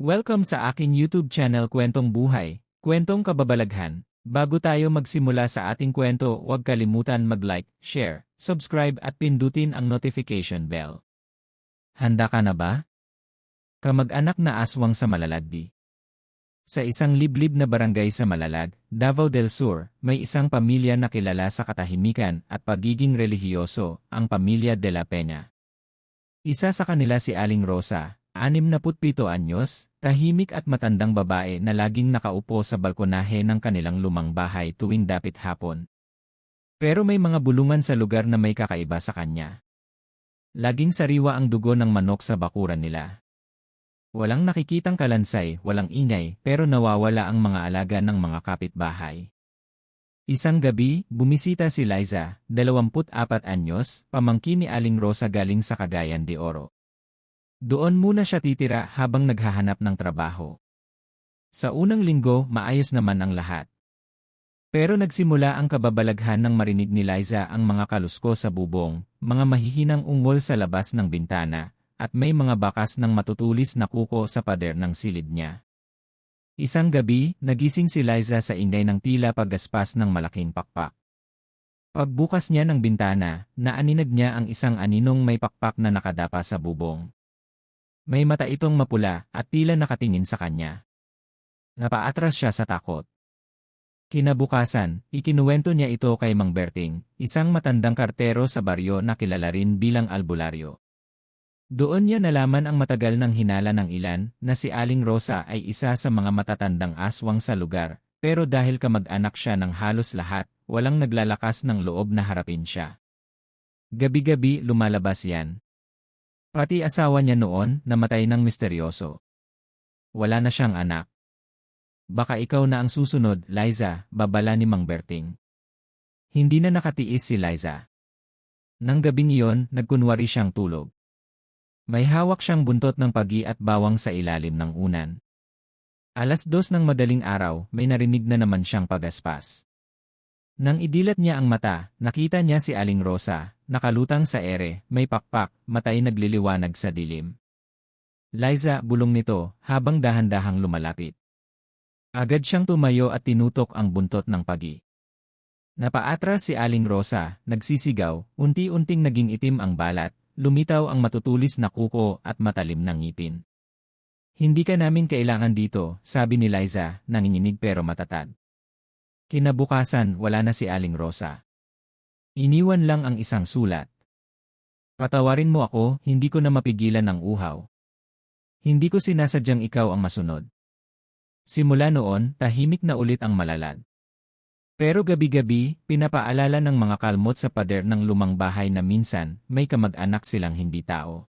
Welcome sa aking YouTube channel Kwentong Buhay, Kwentong Kababalaghan. Bago tayo magsimula sa ating kwento, huwag kalimutan mag-like, share, subscribe at pindutin ang notification bell. Handa ka na ba? Kamag-anak na aswang sa Malalagdi. Sa isang liblib na barangay sa Malalag, Davao del Sur, may isang pamilya na kilala sa katahimikan at pagiging relihiyoso, ang pamilya de la Peña. Isa sa kanila si Aling Rosa, 67 anyos, tahimik at matandang babae na laging nakaupo sa balkonahe ng kanilang lumang bahay tuwing dapit hapon. Pero may mga bulungan sa lugar na may kakaiba sa kanya. Laging sariwa ang dugo ng manok sa bakuran nila. Walang nakikitang kalansay, walang ingay, pero nawawala ang mga alaga ng mga kapitbahay. Isang gabi, bumisita si Liza, 24 anyos, pamangkin ni Aling Rosa galing sa Cagayan de Oro. Doon muna siya titira habang naghahanap ng trabaho. Sa unang linggo, maayos naman ang lahat. Pero nagsimula ang kababalaghan ng marinig ni Liza ang mga kalusko sa bubong, mga mahihinang ungol sa labas ng bintana, at may mga bakas ng matutulis na kuko sa pader ng silid niya. Isang gabi, nagising si Liza sa ingay ng tila paggaspas ng malaking pakpak. Pagbukas niya ng bintana, naaninag niya ang isang aninong may pakpak na nakadapa sa bubong. May mata itong mapula at tila nakatingin sa kanya. Napaatras siya sa takot. Kinabukasan, ikinuwento niya ito kay Mang Berting, isang matandang kartero sa baryo na kilala rin bilang albularyo. Doon niya nalaman ang matagal ng hinala ng ilan na si Aling Rosa ay isa sa mga matatandang aswang sa lugar, pero dahil kamag-anak siya ng halos lahat, walang naglalakas ng loob na harapin siya. Gabi-gabi lumalabas yan, Pati asawa niya noon, namatay ng misteryoso. Wala na siyang anak. Baka ikaw na ang susunod, Liza, babala ni Mang Berting. Hindi na nakatiis si Liza. Nang gabing iyon, nagkunwari siyang tulog. May hawak siyang buntot ng pagi at bawang sa ilalim ng unan. Alas dos ng madaling araw, may narinig na naman siyang pagaspas. Nang idilat niya ang mata, nakita niya si Aling Rosa, nakalutang sa ere, may pakpak, matay nagliliwanag sa dilim. Liza, bulong nito, habang dahan-dahang lumalapit. Agad siyang tumayo at tinutok ang buntot ng pagi. Napaatras si Aling Rosa, nagsisigaw, unti-unting naging itim ang balat, lumitaw ang matutulis na kuko at matalim ng ngipin. Hindi ka namin kailangan dito, sabi ni Liza, nanginginig pero matatag. Kinabukasan, wala na si Aling Rosa. Iniwan lang ang isang sulat. Patawarin mo ako, hindi ko na mapigilan ang uhaw. Hindi ko sinasadyang ikaw ang masunod. Simula noon, tahimik na ulit ang malalad. Pero gabi-gabi, pinapaalala ng mga kalmot sa pader ng lumang bahay na minsan, may kamag-anak silang hindi tao.